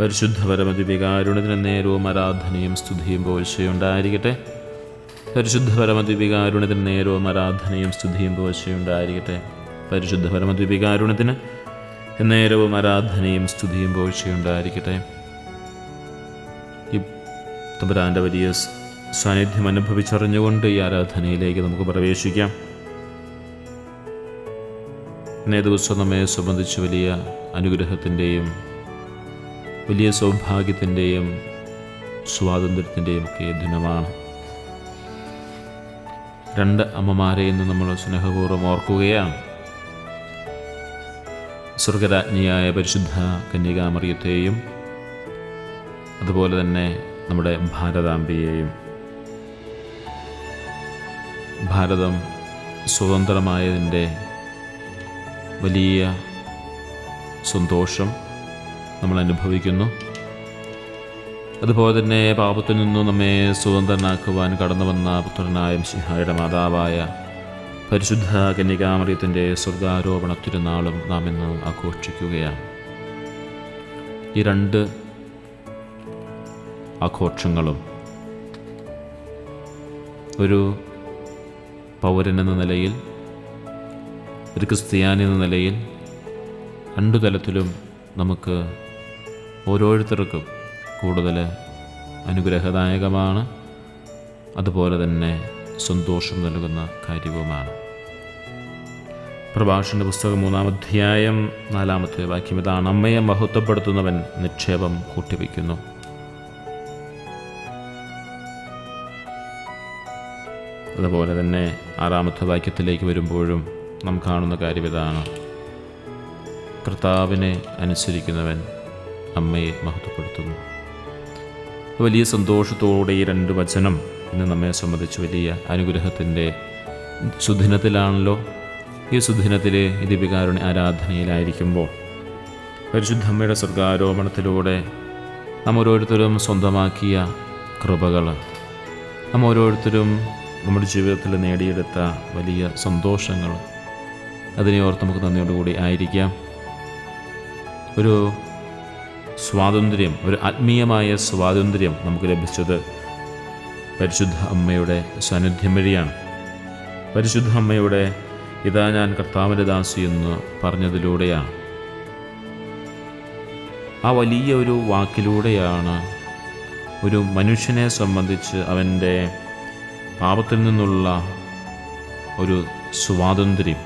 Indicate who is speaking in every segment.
Speaker 1: പരിശുദ്ധ പരമദിവികാരുണത്തിന് നേരവും ആരാധനയും സ്തുതിയും പോഴ്ചയുണ്ടായിരിക്കട്ടെ. പരിശുദ്ധ പരമദിവികാരുണത്തിന് നേരവും ആരാധനയും സ്തുതിയും പോഴ്ചയുണ്ടായിരിക്കട്ടെ. പരിശുദ്ധ പരമദിവികാരുണത്തിന് നേരവും ആരാധനയും സ്തുതിയും പോഴ്ചയുണ്ടായിരിക്കട്ടെ. ഈ തമ്പുരാന്റെ വലിയ സാന്നിധ്യം അനുഭവിച്ചറിഞ്ഞുകൊണ്ട് ഈ ആരാധനയിലേക്ക് നമുക്ക് പ്രവേശിക്കാം. ഇന്നേ ദിവസം നമ്മെ സംബന്ധിച്ച് വലിയ അനുഗ്രഹത്തിന്റെയും വലിയ സൗഭാഗ്യത്തിന്റെയും സ്വാതന്ത്ര്യത്തിന്റെയും ഒക്കെ ദിനമാണ്. രണ്ട് അമ്മമാരെ ഇന്ന് നമ്മൾ സ്നേഹപൂർവം ഓർക്കുകയാണ്. സ്വർഗരാജ്ഞിയായ പരിശുദ്ധ കന്യകാമറിയത്തെയും അതുപോലെ തന്നെ നമ്മുടെ ഭാരതാംബിയെയും. ഭാരതം സ്വതന്ത്രമായതിന്റെ വലിയ സന്തോഷം നമ്മൾ അനുഭവിക്കുന്നു അതുപോലെ തന്നെ പാപത്തിൽ നിന്നും നമ്മെ സ്വതന്ത്രനാക്കുവാൻ കടന്നു വന്ന പുത്രനായ സിഹായുടെ മാതാവായ പരിശുദ്ധ കന്യകാമറിയത്തിന്റെ സ്വർഗാരോപണ തിരുനാളും നാം ഇന്ന് ആഘോഷിക്കുകയാണ്. ഈ രണ്ട് ആഘോഷങ്ങളും ഒരു പൗരൻ എന്ന നിലയിൽ ഒരു ക്രിസ്ത്യാനി എന്ന നിലയിൽ രണ്ടു തലത്തിലും നമുക്ക് ഓരോരുത്തർക്കും കൂടുതൽ അനുഗ്രഹദായകമാണ്. അതുപോലെ തന്നെ സന്തോഷം നൽകുന്ന കാര്യവുമാണ്. പ്രഭാഷണ പുസ്തകം മൂന്നാം അധ്യായം നാലാമത്തെ വാക്യം ഇതാണ്. അമ്മയെ മഹത്വപ്പെടുത്തുന്നവൻ നിക്ഷേപം കൂട്ടിവെക്കുന്നു അതുപോലെ തന്നെ ആറാമത്തെ വാക്യത്തിലേക്ക് വരുമ്പോഴും നാം കാണുന്ന കാര്യം ഇതാണ്. കർത്താവിനെ അനുസരിക്കുന്നവൻ അമ്മയെ മഹത്വപ്പെടുത്തുന്നു. വലിയ സന്തോഷത്തോടെ ഈ രണ്ട് വചനം ഇന്ന് നമ്മെ സംബന്ധിച്ച് വലിയ അനുഗ്രഹത്തിന്റെ സുദിനത്തിലാണല്ലോ. ഈ സുദിനത്തിലെ ഈ ദീപികാരുണ ആരാധനയിലായിരിക്കുമ്പോൾ പരിശുദ്ധമ്മയുടെ സ്വർഗാരോപണത്തിലൂടെ നാം ഓരോരുത്തരും സ്വന്തമാക്കിയ കൃപകൾ നാം ഓരോരുത്തരും നമ്മുടെ ജീവിതത്തിൽ നേടിയെടുത്ത വലിയ സന്തോഷങ്ങൾ അതിനെ ഓർത്ത് നമുക്ക് നന്ദിയോടുകൂടി ആയിരിക്കാം. ഒരു സ്വാതന്ത്ര്യം ഒരു ആത്മീയമായ സ്വാതന്ത്ര്യം നമുക്ക് ലഭിച്ചത് പരിശുദ്ധ അമ്മയുടെ സാന്നിധ്യം വഴിയാണ്. പരിശുദ്ധ അമ്മയുടെ ഇതാ ഞാൻ കർത്താവിന്റെ ദാസി എന്ന് പറഞ്ഞതിലൂടെയാണ്. ആ വലിയ ഒരു വാക്കിലൂടെയാണ് ഒരു മനുഷ്യനെ സംബന്ധിച്ച് അവന്റെ പാപത്തിൽ നിന്നുള്ള ഒരു സ്വാതന്ത്ര്യം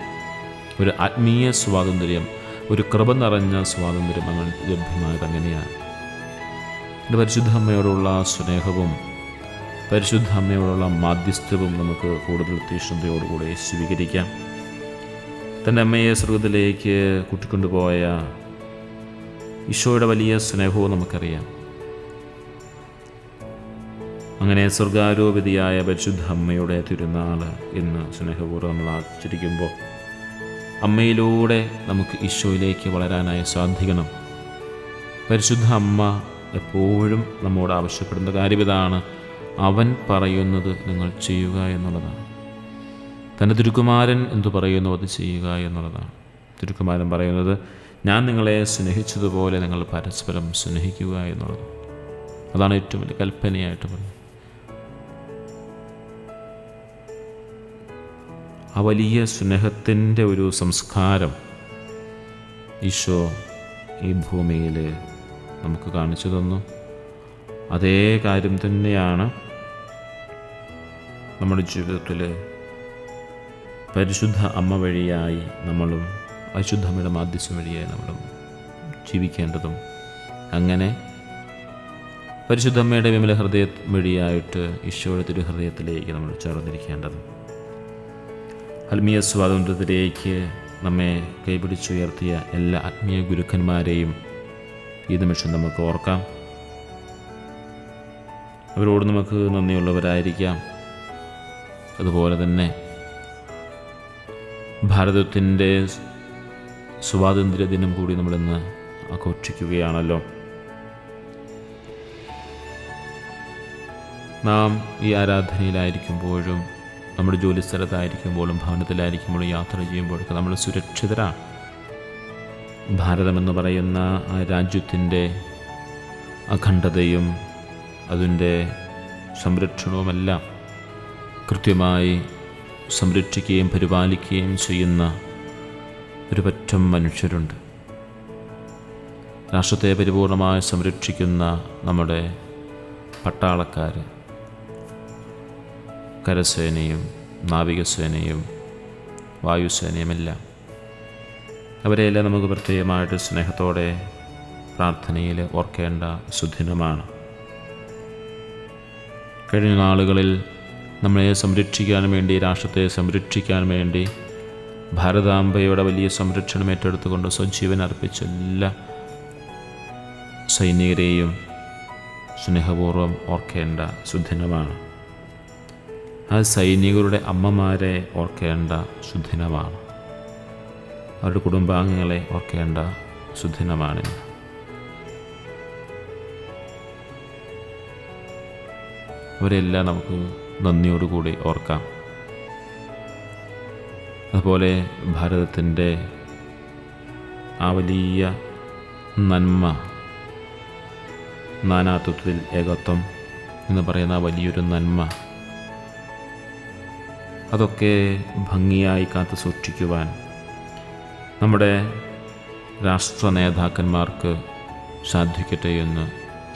Speaker 1: ഒരു ആത്മീയ സ്വാതന്ത്ര്യം ഒരു കൃപ നിറഞ്ഞ സ്വാതന്ത്ര്യം അങ്ങനെ ലഭ്യമായത് അങ്ങനെയാണ്. എന്റെ പരിശുദ്ധ അമ്മയോടുള്ള സ്നേഹവും പരിശുദ്ധ അമ്മയോടുള്ള മാധ്യസ്ഥവും നമുക്ക് കൂടുതൽ തീഷ്ണതയോടുകൂടി സ്വീകരിക്കാം. തന്റെ അമ്മയെ സ്വർഗത്തിലേക്ക് കൂട്ടിക്കൊണ്ടുപോയ ഈശോയുടെ വലിയ സ്നേഹവും നമുക്കറിയാം. അങ്ങനെ സ്വർഗാരോപിതിയായ പരിശുദ്ധ അമ്മയുടെ തിരുനാൾ ഇന്ന് സ്നേഹപൂർവം നമ്മൾ ആചരിക്കുമ്പോൾ അമ്മയിലൂടെ നമുക്ക് ഈശോയിലേക്ക് വളരാനായി സാധിക്കണം. പരിശുദ്ധ അമ്മ എപ്പോഴും നമ്മോട് ആവശ്യപ്പെടുന്ന കാര്യം ഇതാണ്. അവൻ പറയുന്നത് നിങ്ങൾ ചെയ്യുക എന്നുള്ളതാണ്. തന്റെ തിരുക്കുമാരൻ എന്തു പറയുന്നു അത് ചെയ്യുക എന്നുള്ളതാണ്. തിരുക്കുമാരൻ പറയുന്നത് ഞാൻ നിങ്ങളെ സ്നേഹിച്ചതുപോലെ നിങ്ങൾ പരസ്പരം സ്നേഹിക്കുക എന്നുള്ളത് അതാണ് ഏറ്റവും വലിയ കൽപ്പനയായിട്ട് പറയുന്നത്. ആ വലിയ സ്നേഹത്തിന്റെ ഒരു സംസ്കാരം ഈശോ ഈ ഭൂമിയിൽ നമുക്ക് കാണിച്ചു തന്നു. അതേ കാര്യം തന്നെയാണ് നമ്മുടെ ജീവിതത്തിൽ പരിശുദ്ധ അമ്മ വഴിയായി നമ്മളും പരിശുദ്ധമ്മയുടെ മാധ്യസ്ഥം വഴിയായി നമ്മളും ജീവിക്കേണ്ടതും. അങ്ങനെ പരിശുദ്ധമ്മയുടെ വിമല ഹൃദയ വഴിയായിട്ട് ഈശോയുടെ തിരുഹൃദയത്തിലേക്ക് നമ്മൾ ചേർന്നിരിക്കേണ്ടതും. ആത്മീയ സ്വാതന്ത്ര്യത്തിലേക്ക് നമ്മെ കൈപിടിച്ചുയർത്തിയ എല്ലാ ആത്മീയ ഗുരുക്കന്മാരെയും ഈ നിമിഷം നമുക്ക് ഓർക്കാം. അവരോട് നമുക്ക് നന്ദിയുള്ളവരായിരിക്കാം. അതുപോലെ തന്നെ ഭാരതത്തിന്റെ സ്വാതന്ത്ര്യ ദിനം കൂടി നമ്മളിന്ന് ആഘോഷിക്കുകയാണല്ലോ. നാം ഈ ആരാധനയിലായിരിക്കുമ്പോഴും നമ്മുടെ ജോലി സ്ഥലത്തായിരിക്കുമ്പോഴും ഭവനത്തിലായിരിക്കുമ്പോഴും യാത്ര ചെയ്യുമ്പോഴൊക്കെ നമ്മൾ സുരക്ഷിതരാണ്. ഭാരതമെന്ന് പറയുന്ന ആ രാജ്യത്തിന്റെ അഖണ്ഡതയും അതിന്റെ സംരക്ഷണവുമെല്ലാം കൃത്യമായി സംരക്ഷിക്കുകയും പരിപാലിക്കുകയും ചെയ്യുന്ന ഒരു പറ്റം മനുഷ്യരുണ്ട്. രാഷ്ട്രത്തെ പരിപൂർണമായി സംരക്ഷിക്കുന്ന നമ്മുടെ പട്ടാളക്കാർ കരസേനയും നാവികസേനയും വായുസേനയുമെല്ലാം അവരെയെല്ലാം നമുക്ക് പ്രത്യേകമായിട്ട് സ്നേഹത്തോടെ പ്രാർത്ഥനയിൽ ഓർക്കേണ്ട സുദിനമാണ്. കഴിഞ്ഞ നാളുകളിൽ നമ്മളെ സംരക്ഷിക്കാൻ വേണ്ടി രാഷ്ട്രത്തെ സംരക്ഷിക്കാൻ വേണ്ടി ഭാരതാംബയുടെ വലിയ സംരക്ഷണം ഏറ്റെടുത്തുകൊണ്ട് സ്വജീവൻ അർപ്പിച്ച എല്ലാ സൈനികരെയും സ്നേഹപൂർവം ഓർക്കേണ്ട സുദിനമാണ്. ആ സൈനികരുടെ അമ്മമാരെ ഓർക്കേണ്ട സുദിനമാണ്. അവരുടെ കുടുംബാംഗങ്ങളെ ഓർക്കേണ്ട സുദിനമാണിന്ന് അവരെല്ലാം നമുക്ക് നന്ദിയോടുകൂടി ഓർക്കാം. അതുപോലെ ഭാരതത്തിന്റെ ആ വലിയ നന്മ നാനാത്വത്തിൽ ഏകത്വം എന്ന് പറയുന്ന വലിയൊരു നന്മ അതൊക്കെ ഭംഗിയായി കാത്തു സൂക്ഷിക്കുവാൻ നമ്മുടെ രാഷ്ട്ര നേതാക്കന്മാർക്ക് സാധിക്കട്ടെ എന്ന്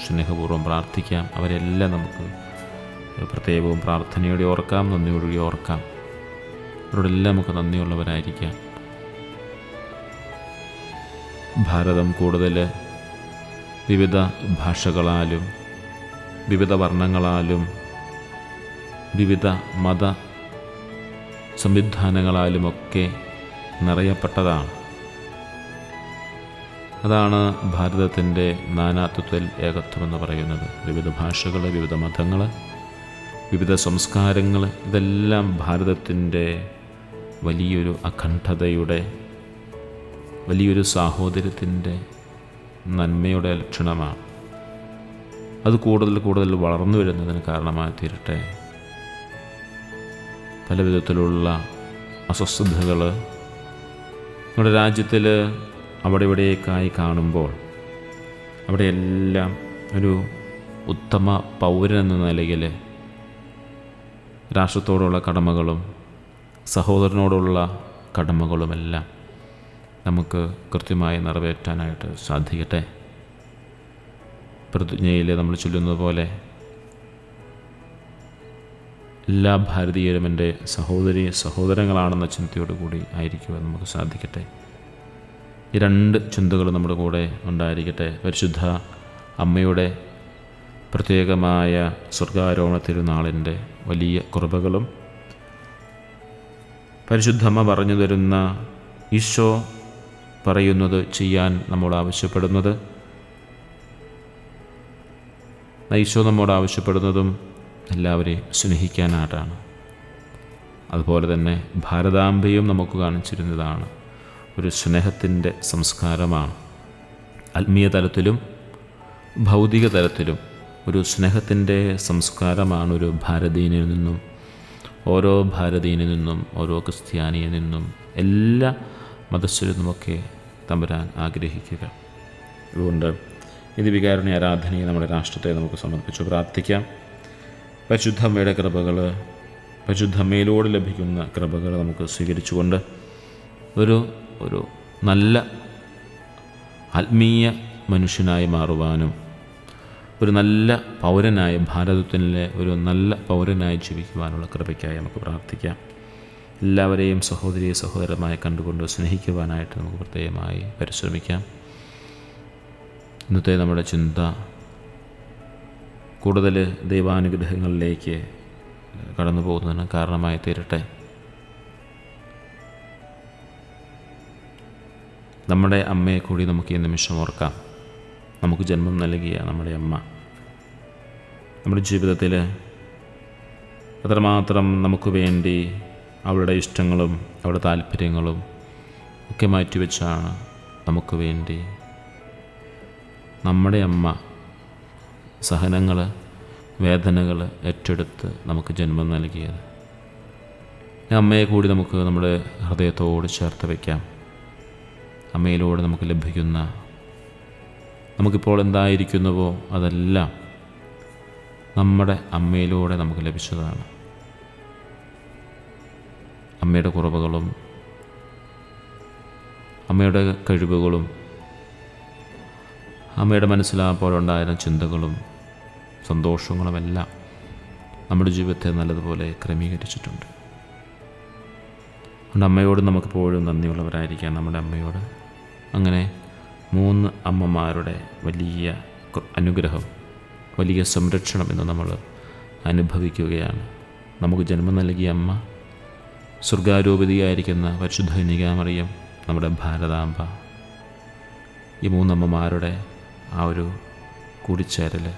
Speaker 1: സ്നേഹപൂർവം പ്രാർത്ഥിക്കാം. അവരെല്ലാം നമുക്ക് പ്രത്യേകവും പ്രാർത്ഥനയോടെ ഓർക്കാം നന്ദിയോടുകൂടി ഓർക്കാം. അവരോടെല്ലാം നമുക്ക് നന്ദിയുള്ളവരായിരിക്കാം. ഭാരതം കൂടുതൽ വിവിധ ഭാഷകളാലും വിവിധ വർണങ്ങളാലും വിവിധ മത സംവിധാനങ്ങളാലുമൊക്കെ നിറയപ്പെട്ടതാണ്. അതാണ് ഭാരതത്തിന്റെ നാനാത്വത്തിൽ ഏകത്വം എന്ന് പറയുന്നത്. വിവിധ ഭാഷകൾ വിവിധ മതങ്ങൾ വിവിധ സംസ്കാരങ്ങൾ ഇതെല്ലാം ഭാരതത്തിന്റെ വലിയൊരു അഖണ്ഡതയുടെ വലിയൊരു സാഹോദര്യത്തിന്റെ നന്മയുടെ ലക്ഷണമാണ്. അത് കൂടുതൽ കൂടുതൽ വളർന്നു വരുന്നതിന് കാരണമായി തീരട്ടെ പല വിധത്തിലുള്ള അസ്വസ്ഥതകൾ നമ്മുടെ രാജ്യത്തിൽ അവിടെ ഇവിടെയൊക്കെയായി കാണുമ്പോൾ അവിടെയെല്ലാം ഒരു ഉത്തമ പൗരൻ എന്ന നിലയിൽ രാഷ്ട്രത്തോടുള്ള കടമകളും സഹോദരനോടുള്ള കടമകളുമെല്ലാം നമുക്ക് കൃത്യമായി നിറവേറ്റാനായിട്ട് സാധിക്കട്ടെ? പ്രതിജ്ഞയിൽ നമ്മൾ ചൊല്ലുന്നത് പോലെ എല്ലാ ഭാരതീയരും എന്റെ സഹോദരി സഹോദരങ്ങളാണെന്ന ചിന്തയോടുകൂടി ആയിരിക്കുവാൻ നമുക്ക് സാധിക്കട്ടെ. ഈ രണ്ട് ചിന്തകൾ നമ്മുടെ കൂടെ ഉണ്ടായിരിക്കട്ടെ. പരിശുദ്ധ അമ്മയുടെ പ്രത്യേകമായ സ്വർഗാരോഹണ തിരുനാളിന്റെ വലിയ കുറവുകളും പരിശുദ്ധമ്മ പറഞ്ഞു തരുന്ന ഈശോ പറയുന്നത് ചെയ്യാൻ നമ്മോട് ആവശ്യപ്പെടുന്നത് ഈശോ നമ്മോട് ആവശ്യപ്പെടുന്നതും എല്ലാവരെയും സ്നേഹിക്കാനായിട്ടാണ്. അതുപോലെ തന്നെ ഭാരതാംബയും നമുക്ക് കാണിച്ചിരുന്നതാണ്. ഒരു സ്നേഹത്തിന്റെ സംസ്കാരമാണ്. ആത്മീയ തലത്തിലും ഭൗതിക തലത്തിലും ഒരു സ്നേഹത്തിന്റെ സംസ്കാരമാണ് ഒരു ഭാരതീയനിൽ നിന്നും ഓരോ ഭാരതീയനിൽ നിന്നും ഓരോ ക്രിസ്ത്യാനിയിൽ നിന്നും എല്ലാ മതസ്ഥരിൽ നിന്നുമൊക്കെ തമ്പുരാൻ ആഗ്രഹിക്കുക. അതുകൊണ്ട് ഇത് വികാരണ ആരാധനയെ നമ്മുടെ രാഷ്ട്രത്തെ നമുക്ക് സമർപ്പിച്ചു പ്രാർത്ഥിക്കാം. പരിശുദ്ധമ്മയുടെ കൃപകൾ പരിശുദ്ധമ്മയിലൂടെ ലഭിക്കുന്ന കൃപകൾ നമുക്ക് സ്വീകരിച്ചുകൊണ്ട് ഒരു ഒരു നല്ല ആത്മീയ മനുഷ്യനായി മാറുവാനും ഒരു നല്ല പൗരനായി ഭാരതത്തിലെ ഒരു നല്ല പൗരനായി ജീവിക്കുവാനുള്ള കൃപയ്ക്കായി നമുക്ക് പ്രാർത്ഥിക്കാം. എല്ലാവരെയും സഹോദരി സഹോദരമായി കണ്ടുകൊണ്ട് സ്നേഹിക്കുവാനായിട്ട് നമുക്ക് പ്രത്യേകമായി പരിശ്രമിക്കാം. ഇന്നത്തെ നമ്മുടെ ചിന്ത കൂടുതൽ ദൈവാനുഗ്രഹങ്ങളിലേക്ക് കടന്നു പോകുന്നതിന് കാരണമായി തീരട്ടെ. നമ്മുടെ അമ്മയെ കൂടി നമുക്ക് ഈ നിമിഷം ഓർക്കാം. നമുക്ക് ജന്മം നൽകിയ നമ്മുടെ അമ്മ. നമ്മുടെ ജീവിതത്തിൽ അത്രമാത്രം നമുക്ക് വേണ്ടി അവളുടെ ഇഷ്ടങ്ങളും അവളുടെ താല്പര്യങ്ങളും ഒക്കെ മാറ്റിവെച്ചാണ് നമുക്ക് വേണ്ടി നമ്മുടെ അമ്മ സഹനങ്ങൾ വേദനകൾ ഏറ്റെടുത്ത് നമുക്ക് ജന്മം നൽകിയത്. അമ്മയെ കൂടി നമുക്ക് നമ്മുടെ ഹൃദയത്തോട് ചേർത്ത് വയ്ക്കാം. അമ്മയിലൂടെ നമുക്ക് ലഭിക്കുന്ന നമുക്കിപ്പോൾ എന്തായിരിക്കുന്നുവോ അതെല്ലാം നമ്മുടെ അമ്മയിലൂടെ നമുക്ക് ലഭിച്ചതാണ്. അമ്മയുടെ കുറവുകളും അമ്മയുടെ കഴിവുകളും അമ്മയുടെ മനസ്സിലാപ്പോഴുണ്ടായിരുന്ന ചിന്തകളും സന്തോഷങ്ങളുമെല്ലാം നമ്മുടെ ജീവിതത്തെ നല്ലതുപോലെ ക്രമീകരിച്ചിട്ടുണ്ട്. അതുകൊണ്ട് അമ്മയോട് നമുക്കിപ്പോഴും നന്ദിയുള്ളവരായിരിക്കാം നമ്മുടെ അമ്മയോട്. അങ്ങനെ മൂന്ന് അമ്മമാരുടെ വലിയ അനുഗ്രഹം വലിയ സംരക്ഷണം എന്ന് നമ്മൾ അനുഭവിക്കുകയാണ്. നമുക്ക് ജന്മം നൽകിയ അമ്മ സ്വർഗാരൂപതിയായിരിക്കുന്ന പരിശുദ്ധ നികാമറിയം നമ്മുടെ ഭാരതാംബ. ഈ മൂന്നമ്മമാരുടെ ആ ഒരു കൂടിച്ചേരൽ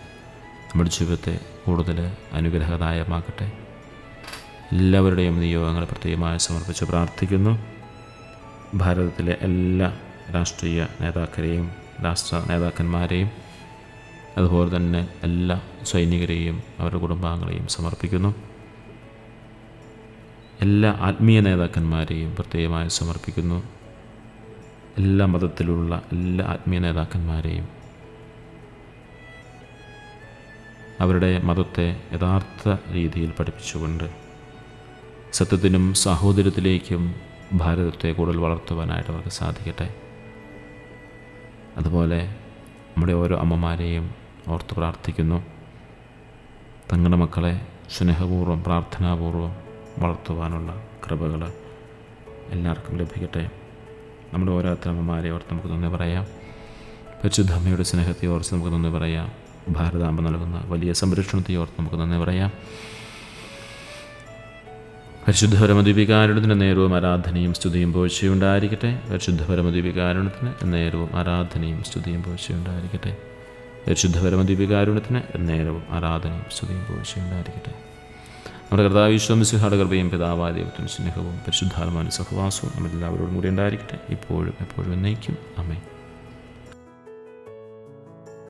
Speaker 1: നമ്മുടെ ജീവിതത്തെ കൂടുതൽ അനുഗ്രഹദായമാക്കട്ടെ എല്ലാവരുടെയും നിയോഗങ്ങൾ പ്രത്യേകമായി സമർപ്പിച്ച് പ്രാർത്ഥിക്കുന്നു. ഭാരതത്തിലെ എല്ലാ രാഷ്ട്രീയ നേതാക്കളെയും രാഷ്ട്ര നേതാക്കന്മാരെയും അതുപോലെ തന്നെ എല്ലാ സൈനികരെയും അവരുടെ കുടുംബാംഗങ്ങളെയും സമർപ്പിക്കുന്നു. എല്ലാ ആത്മീയ നേതാക്കന്മാരെയും പ്രത്യേകമായി സമർപ്പിക്കുന്നു. എല്ലാ മതത്തിലുള്ള എല്ലാ ആത്മീയ നേതാക്കന്മാരെയും അവരുടെ മതത്തെ യഥാർത്ഥ രീതിയിൽ പഠിപ്പിച്ചുകൊണ്ട് സത്യത്തിനും സാഹോദര്യത്തിലേക്കും ഭാരതത്തെ കൂടുതൽ വളർത്തുവാനായിട്ട് അവർക്ക് സാധിക്കട്ടെ. അതുപോലെ നമ്മുടെ ഓരോ അമ്മമാരെയും ഓർത്ത് പ്രാർത്ഥിക്കുന്നു. തങ്ങളുടെ മക്കളെ സ്നേഹപൂർവം പ്രാർത്ഥനാപൂർവം വളർത്തുവാനുള്ള കൃപകൾ എല്ലാവർക്കും ലഭിക്കട്ടെ. നമ്മുടെ ഓരോരുത്തരമ്മമാരെ ഓർത്ത് നമുക്ക് നന്ദി പറയാം. പരിശുദ്ധമ്മയുടെ സ്നേഹത്തെ ഓർത്ത് നമുക്ക് നന്ദി പറയാം. ഭാരതാംബ നൽകുന്ന വലിയ സംരക്ഷണത്തെ ഓർത്ത് നമുക്ക് നന്ദി പറയാം. പരിശുദ്ധ പരമദ്വീപികാരുണത്തിന് നേരവും ആരാധനയും സ്തുതിയും പോഴ്ചയുണ്ടായിരിക്കട്ടെ. പരിശുദ്ധ പരമദ്വീപികാരുണത്തിന് നേരവും ആരാധനയും സ്തുതിയും പോഴ്ചയുണ്ടായിരിക്കട്ടെ. പരിശുദ്ധ പരമദ്വീപികാരുണത്തിന് നേരവും ആരാധനയും സ്തുതിയും പോഴ്ചയുണ്ടായിരിക്കട്ടെ. നമ്മുടെ കർത്താവിശ്വമിസിഹാട് കൃപയും പിതാവായ ദൈവത്തിന്റെ സ്നേഹവും പരിശുദ്ധാത്മാവിന്റെ സഹവാസവും നമ്മളെല്ലാവരോടും കൂടി ഉണ്ടായിരിക്കട്ടെ. ഇപ്പോഴും എപ്പോഴും എന്നേക്കും. അമ്മേ